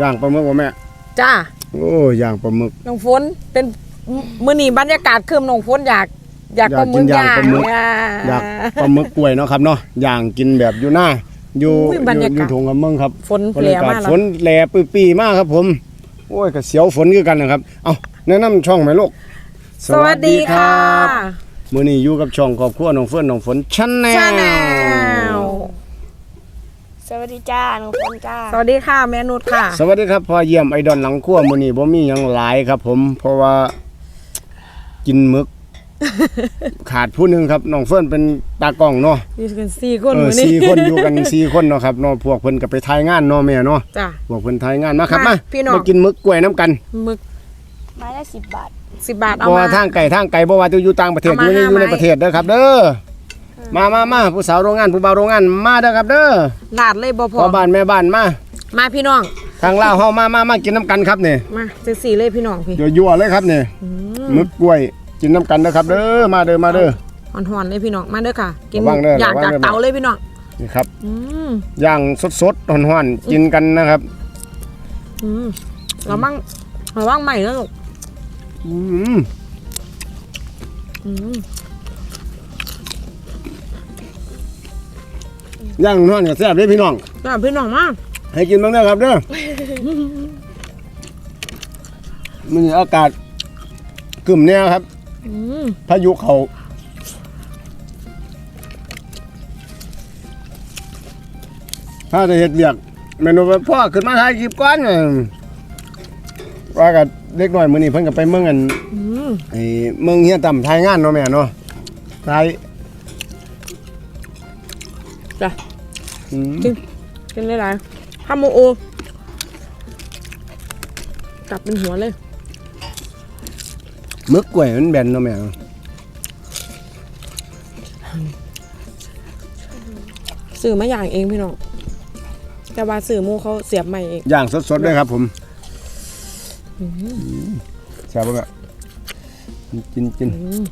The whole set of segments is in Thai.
ย่างปลาหมึกบ่แม่ จ้าโอ้ย่างปลาหมึก น้องฝนเป็นมื้อนี้บรรยากาศคืมน้องฝนอยาก อยากอยากปลาหมึกกินย่างย่างปลาหมึก อ่า อยากปลาหมึกกล้วยเนาะครับเนาะย่างกินแบบอยู่หน้าอยู่อุ้ยบรรยากาศ อยู่ถุงกับเมืองครับฝนบรแปรลยากาศมากแล้ฝวนแหล่ปีๆมากครับผม โอ้ยก็เสียวฝนคือกันนะครับ เอาแนะนำช่องไหมลูกสวัสดีค่ะ มื้อนี้อยู่กับช่องครอบครัวน้องเฟื่อนน้องฝนชั้นแน ชาแนล สวัสดีจ้าน้องฝนจ้า สวัสดีค่ะ แม่นุชค่ะ สวัสดีครับพ่อเยี่ยมไอดอนหลังครัวมื้อนี้บ่มีหยังหลายครับ ผมเพราะว่า กินหมึก ขาดผู้หนึงครับน้องเฟื่อนเป็นตากล้องเนาะอยู่กันสี่คนเออมื้อนี้สี่คนอยู่กันสี่คนเนาะครับเนาะพวกเพิ่นก็ไปถ่ายงานเนาะแม่เนาะจ้าพวกเพิ่นถ่ายงานมาครับมามาพี่น้อง มากินหมึกกล้วยน้ำกันหมึกไม้ละสิบบาท10บาทเอาบ่มา ว่าทางไก่ทางไก่บ่ว่าจะอยู่ต่างประเทศเอาอมายู่ในอยู่ในห้าไม้ ประเทศเด้อครับ เด้อ มามามาผู้สาวโรงงานผู้บ่าวโรงงานมาเด้อครับเด้อลาดเลยบ่พพ่ออบ้านแม่บ้านมา มาพี่น้อง ทางลาวเฮามามามากินน้ำกันครับนี่มาจังสี่เลยพี่น้องพี่ยั่วๆเลยครับนี่อืมหมึกกล้วยกินน้ำกันเด้อครับเด้อมาเด้อมาเด้อ หอนๆเลยพี่น้องมาเด้อค่ะ กินระวังเด้ออยากระวังจากเด้อ เตาเลยพี่น้องนี่ครับอืมย่างสดๆร้อนๆกินกันนะครับอืมเรามั่งเราว่างใหม่แล้วลูกอืมอืม ย่างร้อนก็แซ่บเด้อพี่น้องจ้าพี่น้องมาให้กินบ้างเด้อครับเด้อ มันอากาศกึ่มเนี่ยครับ อืมพายุเขา ถ้าจะเห็ดเบียกเมนูว่าพ่อขึ้นมาถ่ายคลิปก่อนน่ะว่ากับเด็กน้อยมื้อนี้เพิ่นก็ไปเมืองอันอืม ไอ้เมืองเฮียต่ำถ่ายงานเนาะแม่เนาะถ่าย จ้ะอืมกินได้หลายๆฮาโมโอกลับเป็นหัวเลยหมึกกล้วยมันแบนเนาะแม่เนาะสื่อมาอย่างเองพี่น้องแต่ว่าสื่อหมูเขาเสียบใหม่เองย่างสดๆด้วยครับผมแซ่บบ่แม่กินกินอืม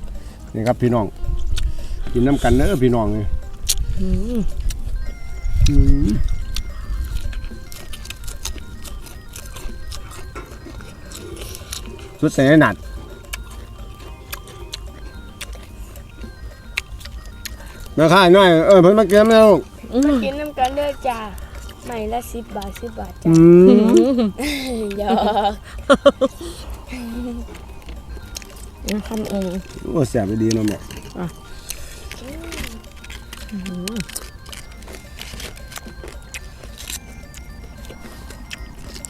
นี่ครับพี่น้อง กินน้ำกันเด้อพี่น้องนี่ อืมอืมสุดเสนหนัดแม่ค้าน้อยเออเพิ่นมาเก็บแล้วลูกอืมกินน้ำกันเด้อจ้าไม้ละสิบบาทสิบบาทอืจ้ามหยอกคำเองโอ้แซ่บดีเนาะแม่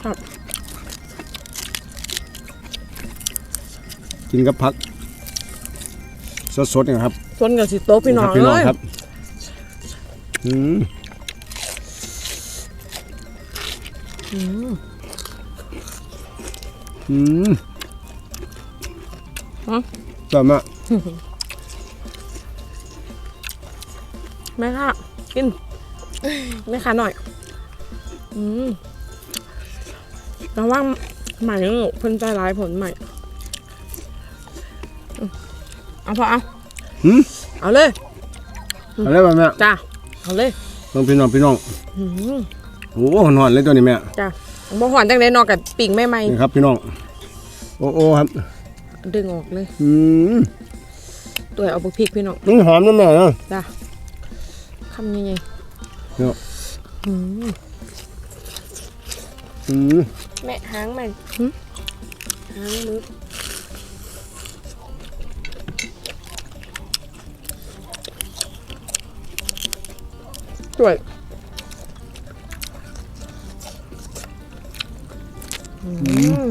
ครับกินกับผัก สดๆนะครับชนกับสิโต๊ะพี่น้องครับพี่น้องเอ้ยครับอืมอืมอืมฮะชอบ แม่ค่ะกินแม่ค่ะหน่อย อืมระว่างใหม่ลูกเพิ่นใจร้ายผลใหม่อืมเอาพอเอาหืม เอาเลย อะไรบ้างแม่จ้าเอาเลยน้องพี่น้องพี่น้องอืมโอ้หอนๆเลยตัวนี้แม่จ้าบ่หอนจังไดนอกกับปิ่งแม่ไม่นี่ครับพี่น้อง โอ้โอ้ครับ ดึงออกเลย อืมตัวเอาบุพริกพี่น้อง มันหอมนะแม่เนาะจ้า คำยังไงเนาะอืมอืมแม่หางมันหึหางมึกสวยอืม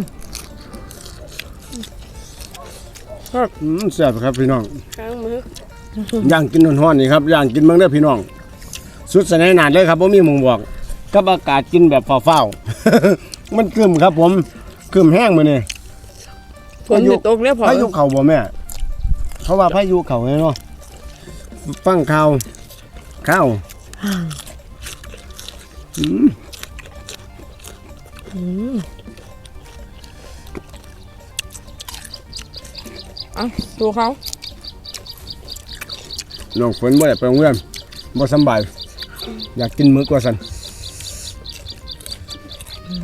ครับอืมแซ่บครับพี่น้องหางมึกย่างกินหอนๆนี่ครับย่างกินเมืองเด้อพี่น้อง สุดสนานเลยครับผมมีหมุงบอกกับอากาศกินแบบเฝ้าๆมันกึมครับ ผมกึมแห้งมาเนี่ยฝนอยู่ตกเนี่ยพอพายุเข่าบ่แม่เพราะว่าพายุเข่าไงเนาะฟังข่าวข้าวอืมอืมเอาดูเขาน้องฝนบ่ได้ไปโรงเรียนบ่สำบาย อยากกินมื้อกว่าซั่นอื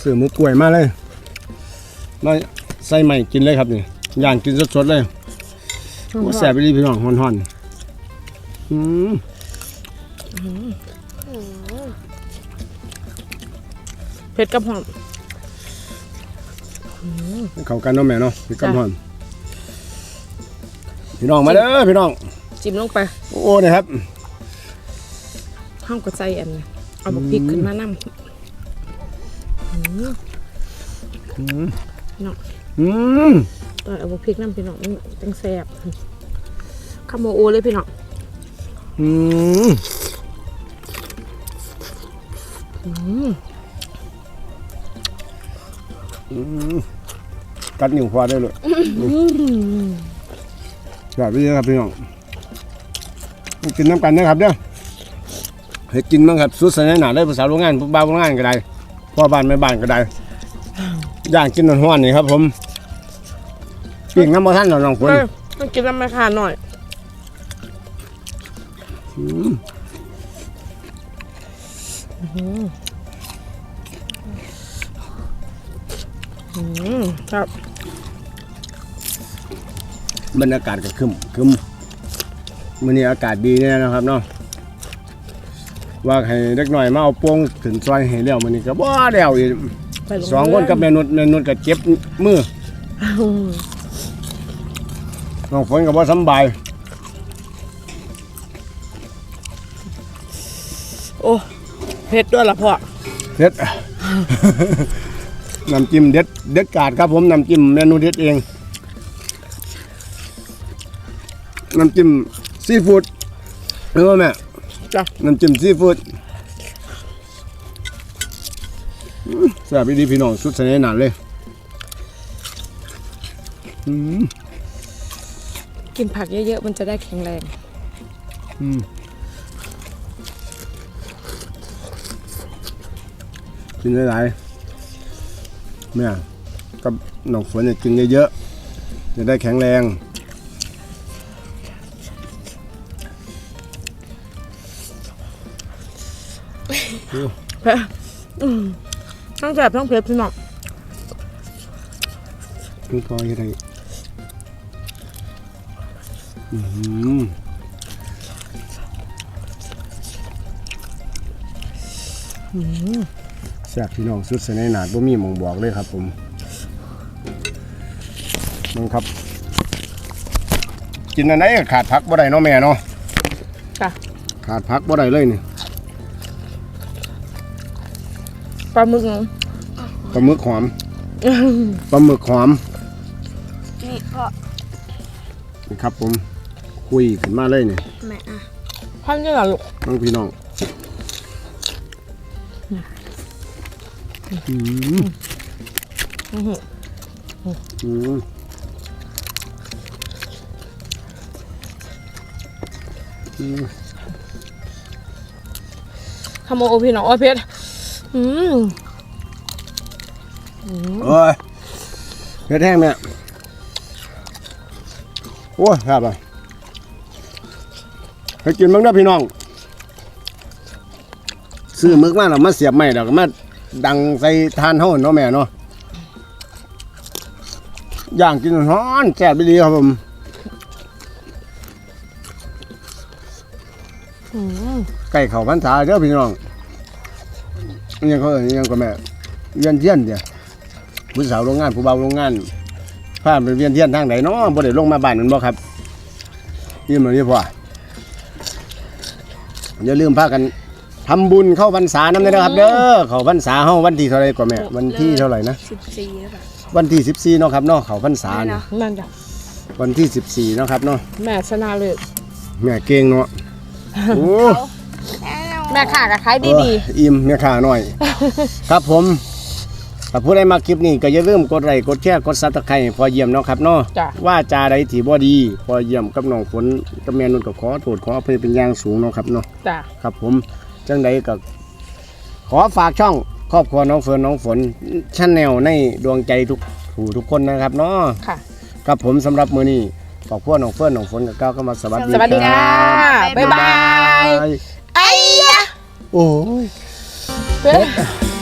ซื้อหมูกล้วยมาเลยมาใส่ใหม่กินเลยครับนี่ย่างกินสดๆเลยโอ้แซ่บไปดีพี่น้องฮ้อนๆอืมเผ็ดกับหอมเข้ากันเนาะแม่เนาะพี่จ้ะกำฮ้อนพี่น้องมาเด้อพี่น้อง จิ้มลงไปโอ้นี่ครับห้องกระใจอันนี้เอาบักพริกขึ้นมานั่งอืมตอนเอาบักพริกนั่พี่น้องมันจังแซ่บคาโมโอเลยพี่น้องอืมอืมกัดนิ้วพอได้เลยแบบนี้ครับพี่น้อง กินน้ำกันนะครับเด้อให้กินมั้งครับสุดสนหนาเลยภาษาโรงงานผู้บ้านโรงงานก็ได้พ่อบ้านแม่บ้านก็ได้ย่างกินร้อนๆนี่ครับผมปิ้งน้ำมันท่านเราลองคนเอ้ยต้องกินน้ำมะขามหน่อยอืมครับบรรยากาศก็คึมคึม มันนี้อากาศดีเนี่ยนะครับเนาะว่าให้เล็กหน่อยมาเอาโป่งขึ้นซอยให้แล้วมันนี้ก็บ่แล้วอีกไปโรสองคนกับแม่นุชแม่นุชก็เจ็บมืออืมน้องฝนก็บ่สำบายโอ้เผ็ดด้วยล่ะพ่อเด็ด น้ำจิ้มเด็ดเด็ดกาดครับผมน้ำจิ้มเมนูเด็ดเองน้ำจิ้ม ซีฟู้ดรู้ไหมแม่จ้ะน้ำจิ้มซีฟู้ดอื้อแซ่บอีดีพี่น้องสุดเสน่ห์หนาเลยอืมกินผักเยอะๆ มันจะได้แข็งแรงอืมกินหลายๆแม่กับน้องฝนเนี่ยกินเยอะๆจะได้แข็งแรง เผ็ดอืมทั้งแซ่บทั้งเผ็ดพี่น้องคุณพ่อยังไงอืมแซ่บพี่น้องสุดเสน่ห์หนาดบ่มีหมองบอกเลยครับผมมึงครับ กินอันไหนก็ขาดพักบ่ได้เนาะแม่เนาะจ้ะขาดพักบ่ได้เลยนี่ ปลาหมึกหนูปลาหมึกหอมปลาหมึกหอมนี่พ่อนี่ครับผมคุยขึ้นมาเลยนี่แม่อะพันนี่เหรอลูกน้องพี่น้องอืมอื้อหืออืมคาโมโอพี่น้องโอ้ยเผ็ด อืมโอ้ยเผ็ดแห้งเนี่ยโอ้ยครับอะไปกินมั้งนะพี่น้อง ซื้อมึกมาแล้วมาเสียบใหม่แล้วก็มาดังใส่ทานเท่าเนาะแม่เนาะย่างกินร้อนแซ่บไปดีครับผมอืมไก่เขาพันษาเด้อพี่น้องอิห ยังเขาเอ่ยอิหยังก็แม่เวียนเทียนเดียผู้สาวโรงงานผู้เบาโรงงานพาไปเวียนเทียนทางไหนเนาะบ่ได้ลงมาบ้านนั่นบ่ครับยิ้มมานี่พ่ออย่าลืมพากันทำบุญเข้าพรรษานำเลยนะครับ เด้อเข้าพรรษาเฮาวันที่เท่าไหร่ก็แม่วันที่เท่าไหร่นะสิบสี่หรือเปล่าวันที่ 14เนาะครับเนาะเข้าพรรษาเนี่ยนั่นจ้ะวันที่ 14เนาะครับเนาะแม่ชนะเลยแม่เก่งเนาะโอ้ แม่ขากับขายดีเอออิ่มเนี่ยขาหน่อย ครับผม ถ้าผู้ใดมาคลิปนี้ก็อย่าลืมกดไลค์กดแชร์กดซับสไครต์พอเยี่ยมเนาะครับเนาะๆจ้ะ ว่าจาใดที่บ่ดี พอเยี่ยมกับน้องฝนกับแม่นุ่นก็ขอโทษขออภัยเป็นอย่างสูงเนาะครับเนาะ จ้ะ ครับผมจังใดก็ขอฝากช่องครอบครัวน้องเฟิร์นน้องฝนชั้นแนวในดวงใจทุกผู้ทุกคนนะครับเนาะค่ะครับผมสำหรับมื้อนี้ขอบคุณน้องเฟิร์นน้องฝนกับก้าวก็มาสวัสดีสวัสดีค่ะ รับ บ๊ายบายบ๊ายบาย Oo. Pero, eh,